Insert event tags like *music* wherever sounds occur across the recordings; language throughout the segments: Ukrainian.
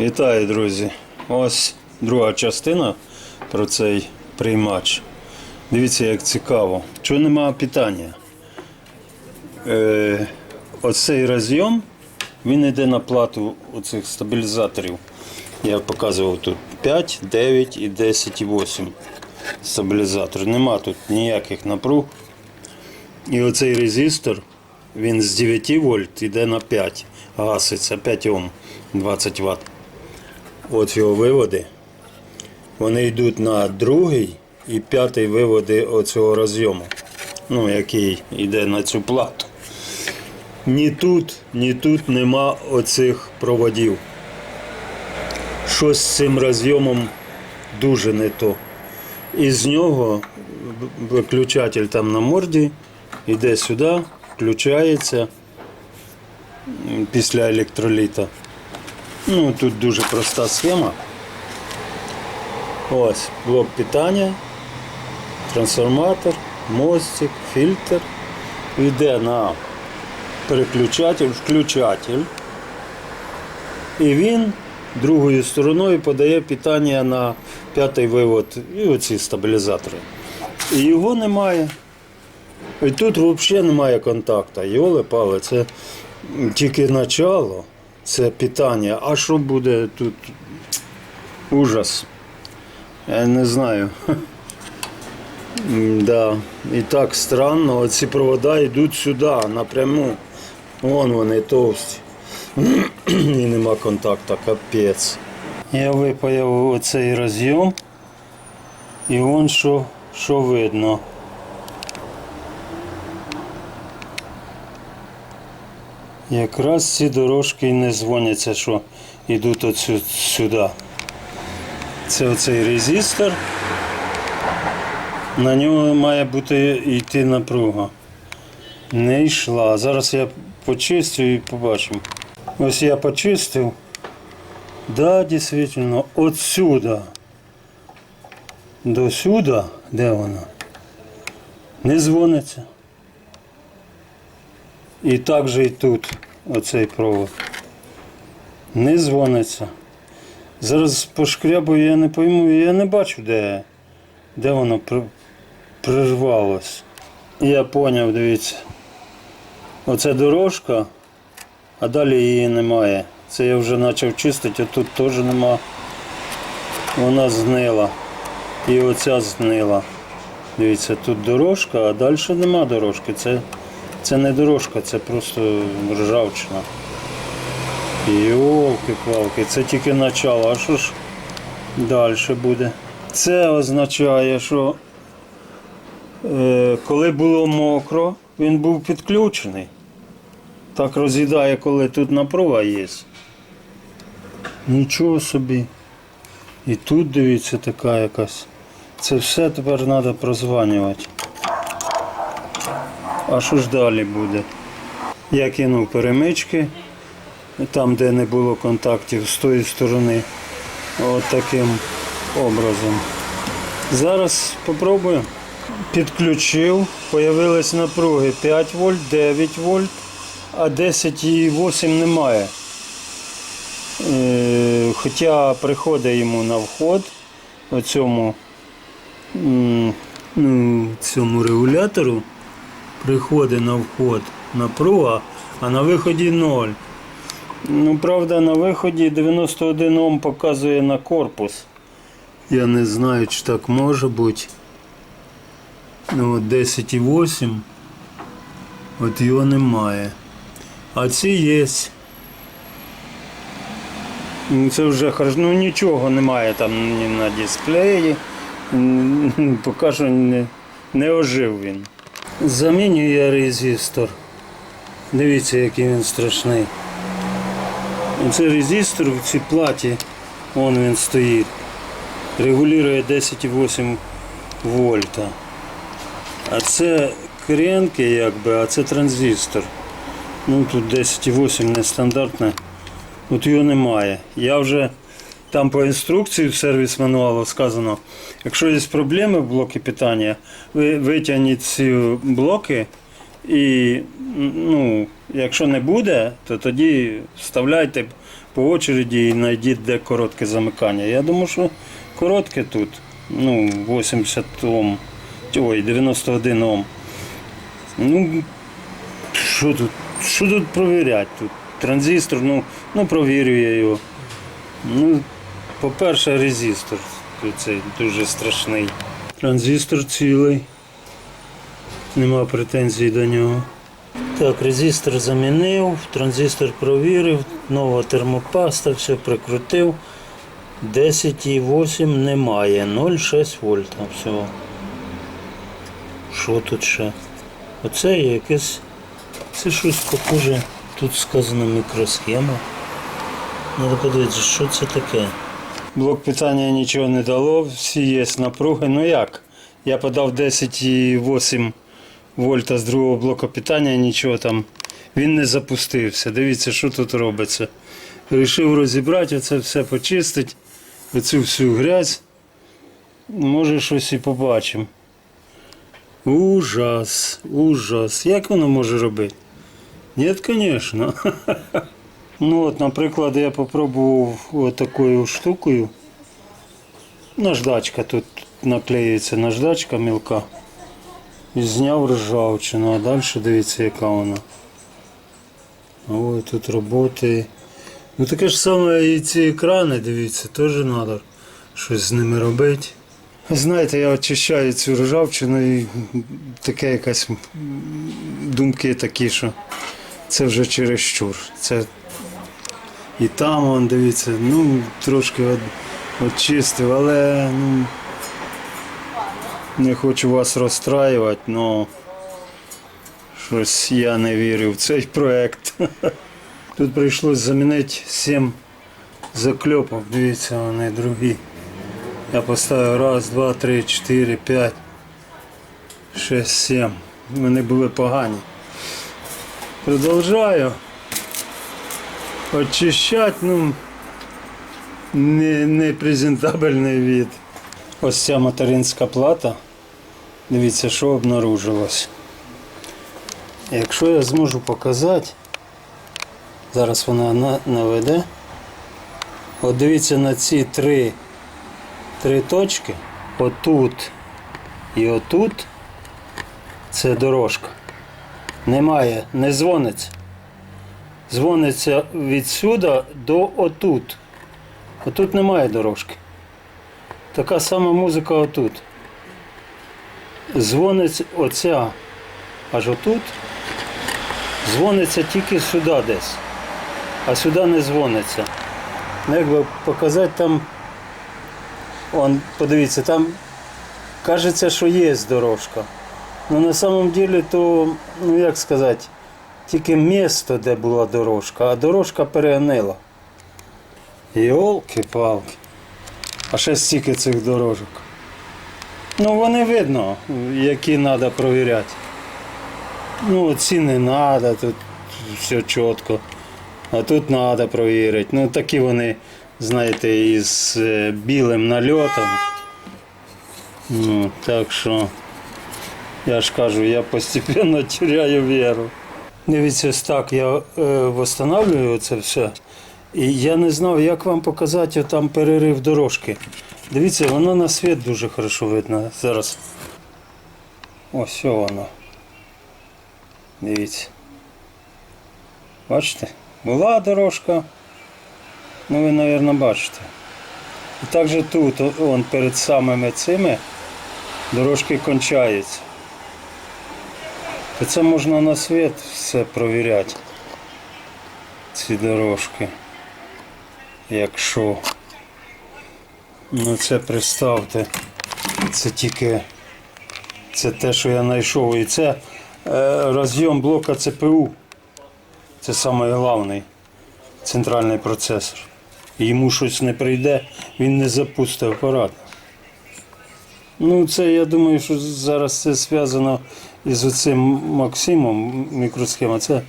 Вітаю, друзі! Ось друга частина про цей приймач. Дивіться, як цікаво. Чого немає питання? Е, оцей розйом він йде на плату оцих стабілізаторів. Я показував тут 5, 9 і 10 і 8 стабілізатор. Нема тут ніяких напруг. І оцей резистор, він з 9 вольт йде на 5, гаситься 5 Ом 20 Вт. От його виводи. Вони йдуть на другий і п'ятий виводи оцього розйому, ну, який йде на цю плату. Ні тут, ні тут нема оцих проводів. Щось з цим розйомом дуже не то. І з нього виключатель там на морді йде сюди, включається після електроліта. Ну, тут дуже проста схема. Ось блок питання, трансформатор, мостик, фільтр. Йде на переключатель, включатель. І він другою стороною подає питання на п'ятий вивод і оці стабілізатори. І його немає. І тут взагалі немає контакту. Йоле пале, це тільки начало, це питання. А що буде тут? Ужас. Я не знаю. Да. І так странно, оці провода йдуть сюди, напряму. Вон вони товсті. І нема контакту, капець. Я випаяв оцей розйом. І вон що, що видно. Якраз ці дорожки і не дзвоняться, що йдуть отсю- сюди. Це оцей резистор. На нього має бути йти напруга. Не йшла. Зараз я почистю і побачимо. Ось я почистив. Да, дійсно, отсюда до сюди, де вона, не дзвониться. І так же і тут оцей провод. Не дзвониться. Зараз пошкрябую, я не пойму, я не бачу, де, де воно при- прирвалось. Я поняв, дивіться. Оце дорожка, а далі її немає. Це я вже почав чистити, а тут теж нема. Вона знила. І оця знила. Дивіться, тут дорожка, а далі нема дорожки. Це, це не дорожка, це просто ржавчина. Йолки-палки, це тільки начало. А що ж далі буде? Це означає, що е, коли було мокро, він був підключений. Так роз'їдає, коли тут напруга є. Нічого собі. І тут дивіться така якась. Це все тепер треба прозванювати. А що ж далі буде? Я кинув перемички, там, де не було контактів з тої сторони. От таким образом. Зараз спробую. Підключив, появились напруги 5 вольт, 9 вольт, а 10,8 немає. Е, Хоча приходить йому на вход оцьому м, ну, цьому регулятору приходить на вход напруга, а на виході 0. Ну, правда, на виході 91 Ом показує на корпус. Я не знаю, чи так може бути. Ну, от 10,8. От його немає. А ці є. Ну, Це вже хорошо. Ну нічого немає там ні на дисплеї. Поки що не, не ожив він. Замінюю я резистор. Дивіться, який він страшний. Це резистор в цій платі, вон він стоїть. Регулює 10,8 вольта. А це кренки, якби, а це транзистор. Ну тут 10,8 нестандартне. От його немає. Я вже там по інструкції в сервіс мануалу сказано, якщо є проблеми в блокі питання, ви витягніть ці блоки і ну, якщо не буде, то тоді вставляйте по очереді і знайдіть, де коротке замикання. Я думаю, що коротке тут. Ну, 80 Ом. Ой, 91 Ом. Ну, що тут? Що тут провіряти? Тут транзистор, ну, ну провірю я його. Ну, по-перше, резистор. Цей дуже страшний. Транзистор цілий. Нема претензій до нього. Так, резистор замінив, транзистор провірив, нова термопаста, все прикрутив. 10,8 немає, 0,6 вольта всього. Що тут ще? Оце є якесь. Це щось похоже. Тут сказано мікросхема. Треба подивитися, що це таке. Блок питання нічого не дало, всі є напруги. Ну як? Я подав 10,8 вольта з другого блоку питання, нічого там. Він не запустився. Дивіться, що тут робиться. Рішив розібрати, оце все почистити. Оцю всю грязь. Може щось і побачимо. Ужас, ужас. Як воно може робити? Ні, звісно. *laughs* Ну от, наприклад, я попробував отакою штукою. Наждачка тут наклеюється наждачка мілка. І зняв ржавчину, а далі дивіться, яка вона. Ой, тут роботи. Ну таке ж саме і ці екрани, дивіться, теж треба щось з ними робити. Знаєте, я очищаю цю ржавчину і таке якась думки такі, що це вже чересчур. Це і там, вон, дивіться, ну трошки от, очистив, але ну, не хочу вас розстраювати, але щось я не вірю в цей проект. *laughs* Тут прийшлось замінити 7 закльопок, дивіться, вони другі. Я поставив раз, два, три, чотири, п'ять, шесть, сім. Вони були погані. Продовжаю очищати, ну не, не презентабельний від. Ось ця материнська плата. Дивіться, що обнаружилось. Якщо я зможу показати, зараз вона наведе. От дивіться на ці три, три точки. Отут і отут. Це дорожка. Немає, не дзвониться. Дзвониться відсюди до отут. Отут немає дорожки. Така сама музика отут. Дзвониться оця аж отут. Дзвониться тільки сюди десь. А сюди не дзвониться. Ну, як показати там. Он, подивіться, там кажеться, що є дорожка. Ну на самом деле то, ну як сказати, тільки місто, де була дорожка, а дорожка перегнила. Йолки-палки. А ще стільки цих дорожок. Ну вони видно, які треба провіряти. Ну, ці не треба, тут все чітко. А тут треба провірити. Ну такі вони, знаєте, із е, білим нальотом. Ну, так що, я ж кажу, я постепенно *laughs* теряю віру. Дивіться, ось так я е, встановлюю це все. І я не знав, як вам показати там перерив дорожки. Дивіться, воно на світ дуже хорошо видно зараз. Ось воно. Дивіться. Бачите? Була дорожка. Ну ви, мабуть, бачите. І також тут, он перед самими цими, дорожки кончаються. Це можна на світ все провіряти. Ці дорожки. Якщо. Ну це представте. Це тільки це те, що я знайшов. І це е, розйом блока ЦПУ. Це найголовніший центральний процесор. Йому щось не прийде, він не запустить апарат. Ну, це я думаю, що зараз це зв'язано із оцим Максимом мікросхема. Це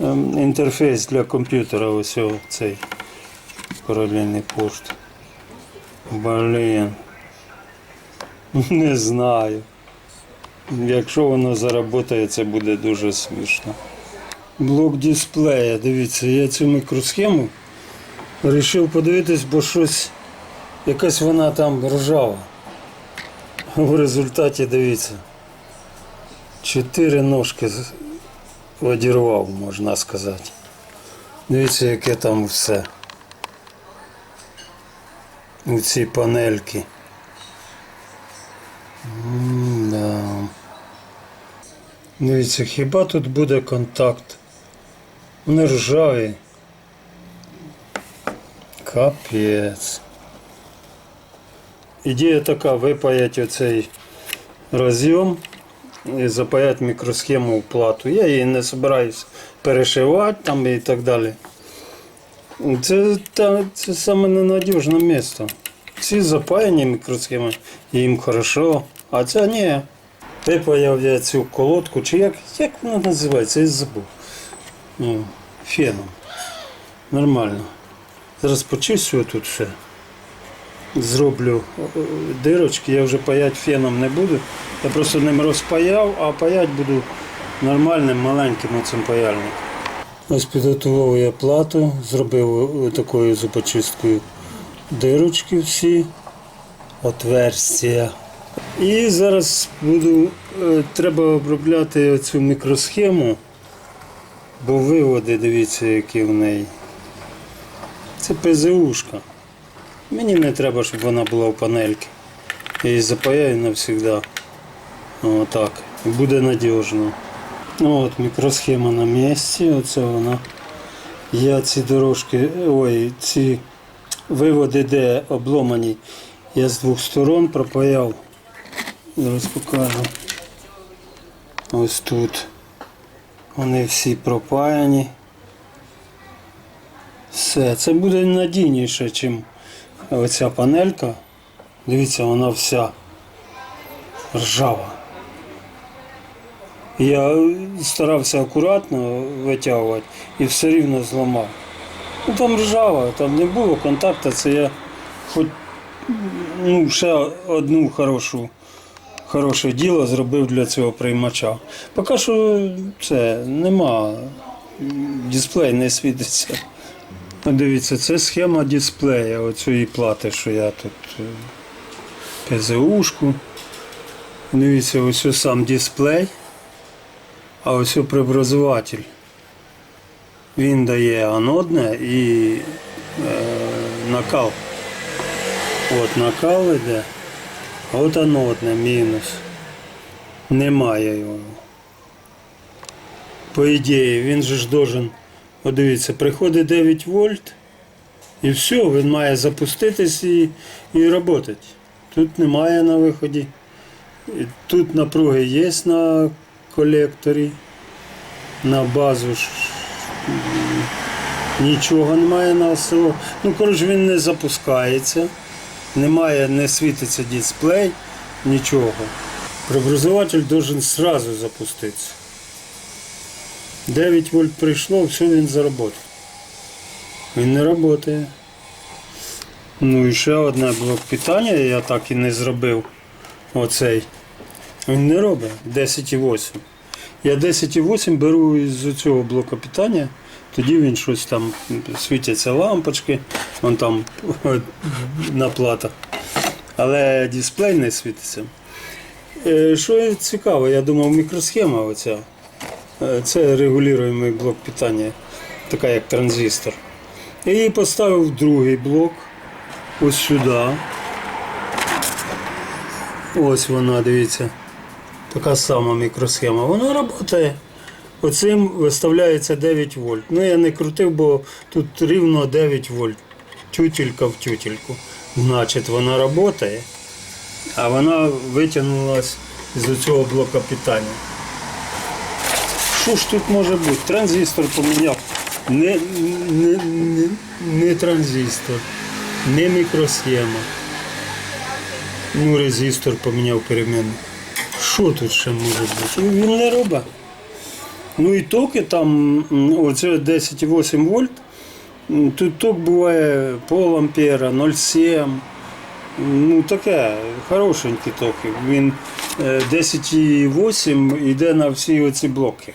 ем, інтерфейс для комп'ютера, ось цей паралельний порт. Блін. Не знаю. Якщо воно заработає, це буде дуже смішно. Блок дисплея, дивіться, я цю мікросхему Рішив подивитись, бо щось якась вона там ржава. В результаті дивіться. Чотири ножки одірвав, можна сказати. Дивіться, яке там все. У цій панельки. М-да. Дивіться, хіба тут буде контакт? Вони ржаві. Капець. Ідея така, випаять оцей розйом і запаять мікросхему в плату. Я її не збираюсь перешивати там і так далі. Це, та, це саме ненадіжне місце. Всі запаяні мікросхеми, їм хорошо, а це ні. Випаяв я цю колодку, чи як, як вона називається, я забув. Ну, феном. Нормально. Зараз почистю тут все. Зроблю е, дирочки, я вже паять феном не буду. Я просто ним розпаяв, а паять буду нормальним маленьким оцим паяльником. Ось підготував я плату, зробив такою зубочисткою дирочки всі, отверстия. І зараз буду, е, треба обробляти цю мікросхему, бо виводи, дивіться, які в неї. Це ПЗУшка. Мені не треба, щоб вона була в панельці. Я її запаяю навсегда. Отак. І буде надіжно. Ну от мікросхема на місці. Оце вона. Я ці дорожки, ой, ці виводи, де обломані, я з двох сторон пропаяв. Зараз покажу. Ось тут. Вони всі пропаяні. Все, це буде надійніше, ніж оця панелька. Дивіться, вона вся ржава. Я старався акуратно витягувати і все рівно зламав. Ну там ржава, там не було контакту, це я хоч ну, ще одну хорошу, хороше діло зробив для цього приймача. Поки що це нема, дисплей не світиться. Ну, Дивіться, це схема дисплея оцієї плати, що я тут е, ПЗУшку. Дивіться, ось сам дисплей, а ось преобразователь. Він дає анодне і е, накал. От накал іде, а от анодне мінус. Немає його. По ідеї, він же ж должен, от дивіться, приходить 9 вольт і все, він має запуститись і, і працювати. Тут немає на виході. Тут напруги є на колекторі, на базу ж нічого немає на село. Ну, коротше, він не запускається, немає, не світиться дисплей, нічого. Преобразователь должен сразу запуститися. 9 вольт прийшло, все він заработав. Він не працює. Ну і ще одне блок питання я так і не зробив. Оцей. Він не робить 10,8. Я 10,8 беру із цього блоку питання, тоді він щось там світяться лампочки, вон там на платах. Але дисплей не світиться. Е, Що цікаво, я думав, мікросхема оця. Е, Це регулюємий блок питання, така як транзистор. Її поставив другий блок, ось сюди. Ось вона, дивіться. Така сама мікросхема. Вона працює. Оцим виставляється 9 вольт. Ну я не крутив, бо тут рівно 9 вольт. Тютелька в тютельку. Значить, вона працює, а вона витягнулася з цього блока питання. Що ж тут може бути? Транзистор поміняв. Не, не, не, не транзистор, не мікросхема. Ну, резистор поміняв перемінну. Що тут ще може бути? Він не робить. Ну і токи там, оце 10,8 вольт. Тут ток буває пол ампера, 0,7. Ну таке, хорошенький токи. Він е, 10,8 йде на всі оці блоки.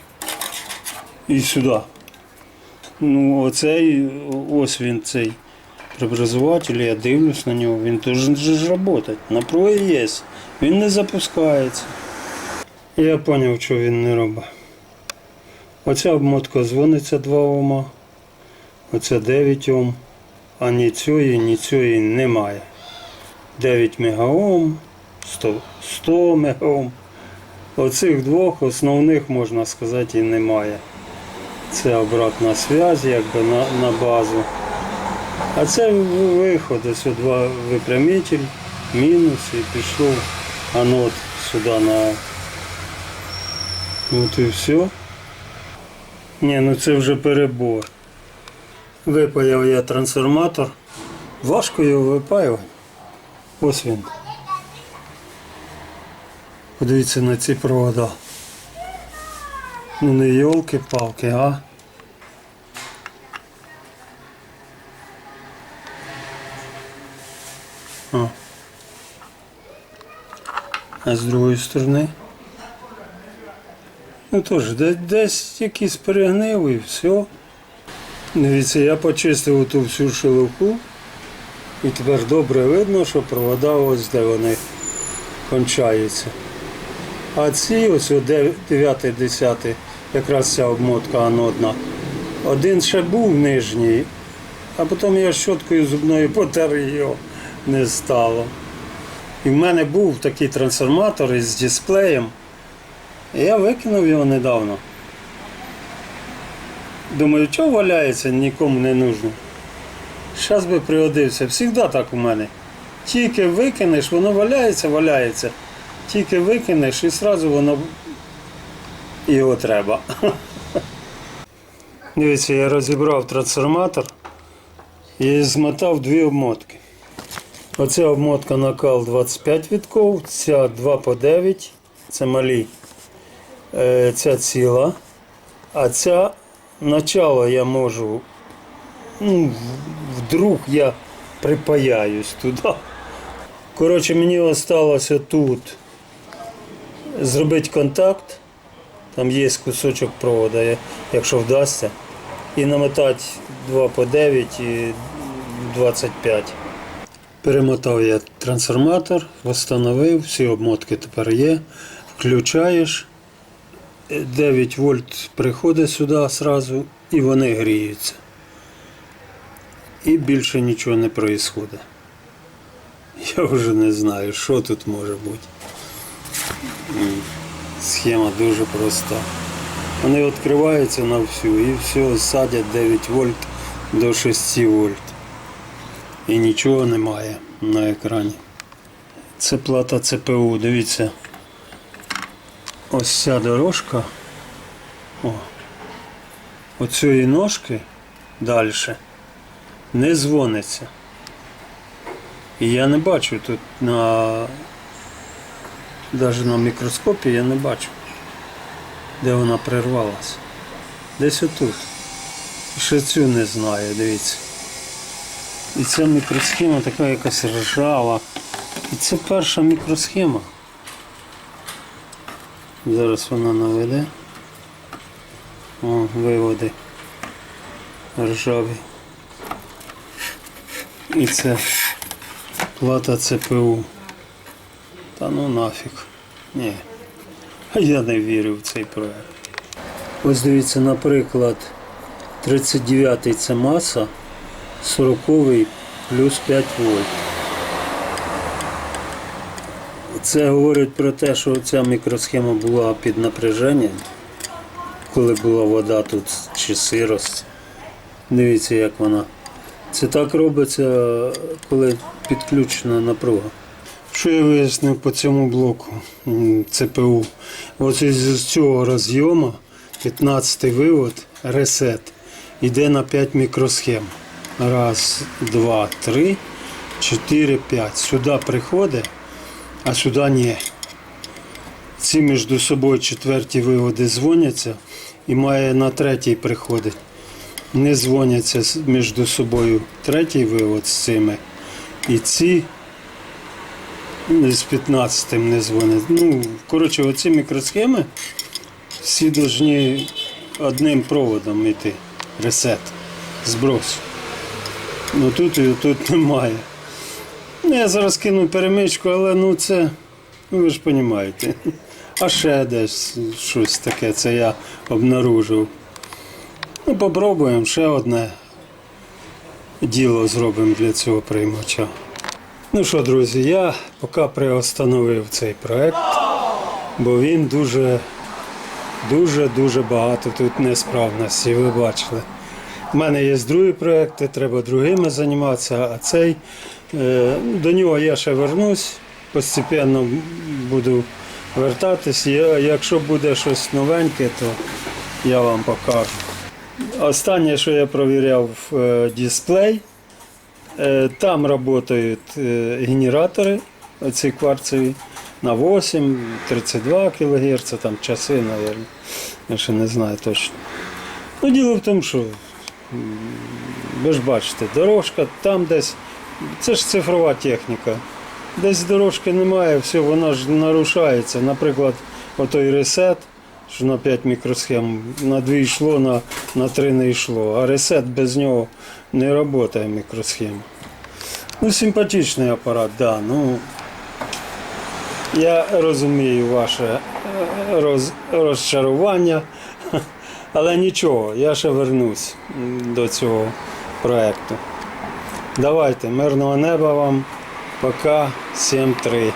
І сюди. Ну, оцей, ось він цей преобразователь, я дивлюсь на нього, він должен же працювати. Напруга є, він не запускається. Я зрозумів, що він не робить. Оця обмотка дзвониться 2 Ома, оця 9 Ом, а ні цієї, ні цієї немає. 9 мегаом, 100, 100 мегаом. Оцих двох основних, можна сказати, і немає. Це обратна зв'язь, якби на, на базу. А це виход, ось два випрямитель, мінус і пішов анод сюди на. От і все. Ні, ну це вже перебор. Випаяв я трансформатор. Важко його випаювати. Ось він. Подивіться на ці провода. Ну не йолки-палки, а. А. А з другої сторони. Ну де- десь якийсь перегнив і все. Дивіться, я почистив ту всю шелуху. І тепер добре видно, що провода ось де вони кончаються. А ці ось 9 10 якраз ця обмотка анодна. Один ще був нижній, а потім я щоткою зубною потер його не стало. І в мене був такий трансформатор із дисплеєм. І я викинув його недавно. Думаю, що валяється, нікому не нужно. Зараз би пригодився. Всігда так у мене. Тільки викинеш, воно валяється, валяється. Тільки викинеш і одразу воно його треба. Дивіться, я розібрав трансформатор і змотав дві обмотки. Оця обмотка накал 25 вітков, ця 2 по 9, це малі. Е, Ця ціла. А ця начало я можу. Ну, вдруг я припаяюсь туди. Коротше, мені залишилося тут зробити контакт. Там є кусочок провода, якщо вдасться. І намотати 2 по 9 і 25. Перемотав я трансформатор, встановив, всі обмотки тепер є. Включаєш. 9 вольт приходить сюди одразу і вони гріються. І більше нічого не відбувається. Я вже не знаю, що тут може бути. Схема дуже проста. Вони відкриваються на всю і все, садять 9 вольт до 6 вольт. І нічого немає на екрані. Це плата ЦПУ, дивіться. Ось ця дорожка. О. Оцієї ножки далі не дзвониться. І я не бачу тут на навіть на мікроскопі я не бачу, де вона прервалася. Десь отут. Ще цю не знаю, дивіться. І ця мікросхема така якась ржава. І це перша мікросхема. Зараз вона наведе. О, виводи. Ржаві. І це плата ЦПУ. Та ну нафіг. Ні. *laughs* Я не вірю в цей проект. Ось дивіться, наприклад, 39-й це маса, 40-й плюс 5 вольт. Це говорить про те, що ця мікросхема була під напряженням, коли була вода тут чи сирость. Дивіться, як вона. Це так робиться, коли підключена напруга. Що я вияснив по цьому блоку ЦПУ? Ось із цього розйому 15 вивод, ресет, йде на 5 мікросхем. Раз, два, три, чотири, п'ять. Сюди приходить, а сюди ні. Ці між собою четверті виводи дзвоняться і має на третій приходить. Не дзвоняться між собою третій вивод з цими. І ці з 15 не дзвонять. Ну, коротше, оці мікросхеми всі повинні одним проводом йти. Ресет, зброс. Ну тут і тут немає. Ну, я зараз кину перемичку, але ну це, ну ви ж розумієте. А ще десь щось таке, це я обнаружив. Ну, попробуємо ще одне діло зробимо для цього приймача. Ну що, друзі, я поки приостановив цей проект, бо він дуже, дуже, дуже багато тут несправності, ви бачили. У мене є другі проекти, треба другими займатися, а цей е, до нього я ще вернусь, постепенно буду вертатись. Якщо буде щось новеньке, то я вам покажу. Останнє, що я провіряв е, дисплей, там працюють е, генератори, оці кварцеві, на 8, 32 кГц, там часи, мабуть. Я ще не знаю точно. Ну, діло в тому, що ви ж бачите, дорожка там десь, це ж цифрова техніка. Десь дорожки немає, все, вона ж нарушається. Наприклад, отой ресет, що на 5 мікросхем, на 2 йшло, на, на 3 не йшло. А ресет без нього не працює мікросхема. Ну, симпатичний апарат, да. Ну, я розумію ваше е, роз, розчарування, *laughs* але нічого, я ще вернусь до цього проєкту. Давайте, мирного неба вам. Пока 7-3.